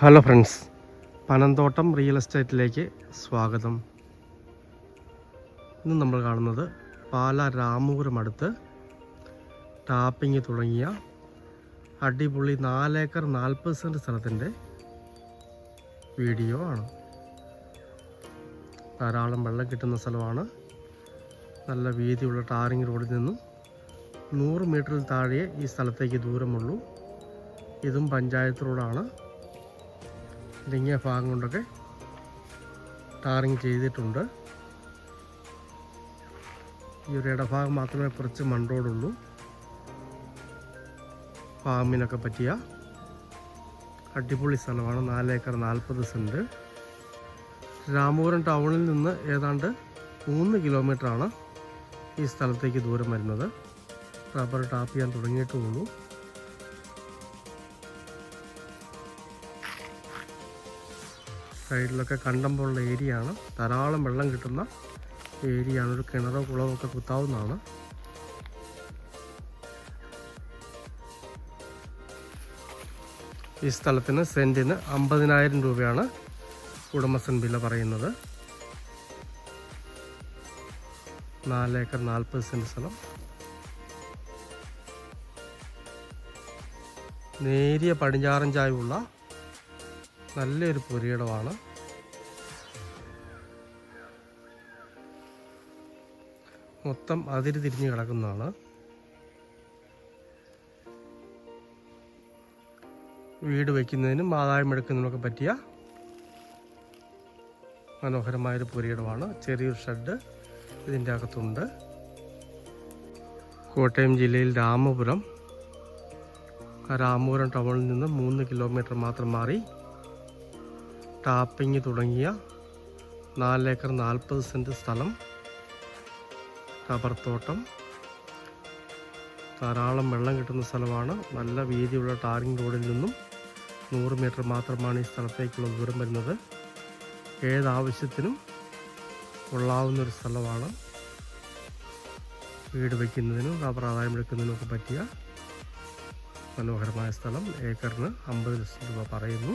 Hello friends Panamthottam real എസ്റ്റേറ്റിലേക്ക് സ്വാഗതം. ഇന്ന് നമ്മൾ കാണുന്നത് പാല രാമപുരം അടുത്ത് ടാപ്പിംഗ് തുടങ്ങിയ അടിപൊളി നാലേക്കർ നാൽപ്പത് സെന്റ് സ്ഥലത്തിന്റെ വീഡിയോ ആണ്. ധാരാളം വെള്ളം കിട്ടുന്ന സ്ഥലമാണ്. നല്ല വീതിയുള്ള ടാറിംഗ് റോഡിൽ നിന്നും നൂറ് മീറ്ററിൽ താഴെ ഈ സ്ഥലത്തേക്ക് ദൂരമുള്ളൂ. ഇതും പഞ്ചായത്ത് റോഡാണ്. ഇടുങ്ങിയ ഭാഗം കൊണ്ടൊക്കെ ടാറിങ് ചെയ്തിട്ടുണ്ട്. ഈ ഒരു ഇടഭാഗം മാത്രമേ കുറച്ച് മണ്ടോടുള്ളൂ. ഫാമിനൊക്കെ പറ്റിയ അടിപൊളി സ്ഥലമാണ്. നാലേക്കർ നാൽപ്പത് സെന്റ് രാമപുരം ടൗണിൽ നിന്ന് ഏതാണ്ട് മൂന്ന് കിലോമീറ്ററാണ് ഈ സ്ഥലത്തേക്ക് ദൂരം വരുന്നത്. റബ്ബർ ടാപ്പ് ചെയ്യാൻ തുടങ്ങിയിട്ടുള്ളൂ. സൈഡിലൊക്കെ കണ്ടം പോലുള്ള ഏരിയ ആണ് ധാരാളം വെള്ളം കിട്ടുന്ന ഏരിയ ആണ് ഒരു കിണറോ കുളമോ ഒക്കെ കുത്താവുന്നതാണ്. ഈ സ്ഥലത്തിന് സെന്റിന് അമ്പതിനായിരം രൂപയാണ് ഉടമസ്ഥൻ വില പറയുന്നത്. ഏക്കർ നാൽപ്പത് സെന്റ് സ്ഥലം. നേരിയ പടിഞ്ഞാറൻ ചായവുള്ള നല്ലൊരു പുരയിടമാണ്. മൊത്തം അതിര് തിരിഞ്ഞ് കിടക്കുന്നതാണ്. വീട് വയ്ക്കുന്നതിനും ആദായം എടുക്കുന്നതിനൊക്കെ പറ്റിയ മനോഹരമായൊരു പുരയിടമാണ്. ചെറിയൊരു ഷെഡ് ഇതിന്റെ അകത്തുണ്ട്. കോട്ടയം ജില്ലയിൽ രാമപുരം. രാമപുരം ടൗണിൽ നിന്ന് മൂന്ന് കിലോമീറ്റർ മാത്രം മാറി ടാപ്പിംഗ് തുടങ്ങിയ നാലേക്കർ നാൽപ്പത് സെന്റ് സ്ഥലം റബ്ബർത്തോട്ടം ധാരാളം വെള്ളം കിട്ടുന്ന സ്ഥലമാണ്. നല്ല വീതിയുള്ള ടാറിംഗ് റോഡിൽ നിന്നും നൂറ് മീറ്റർ മാത്രമാണ് ഈ സ്ഥലത്തേക്കുള്ള ദൂരം വരുന്നത്. ഏതാവശ്യത്തിനും കൊള്ളാവുന്ന ഒരു സ്ഥലമാണ്. വീട് വയ്ക്കുന്നതിനും റബ്ബർ ആദായം എടുക്കുന്നതിനും ഒക്കെ പറ്റിയ മനോഹരമായ സ്ഥലം. ഏക്കറിന് അമ്പത് ലക്ഷം രൂപ പറയുന്നു.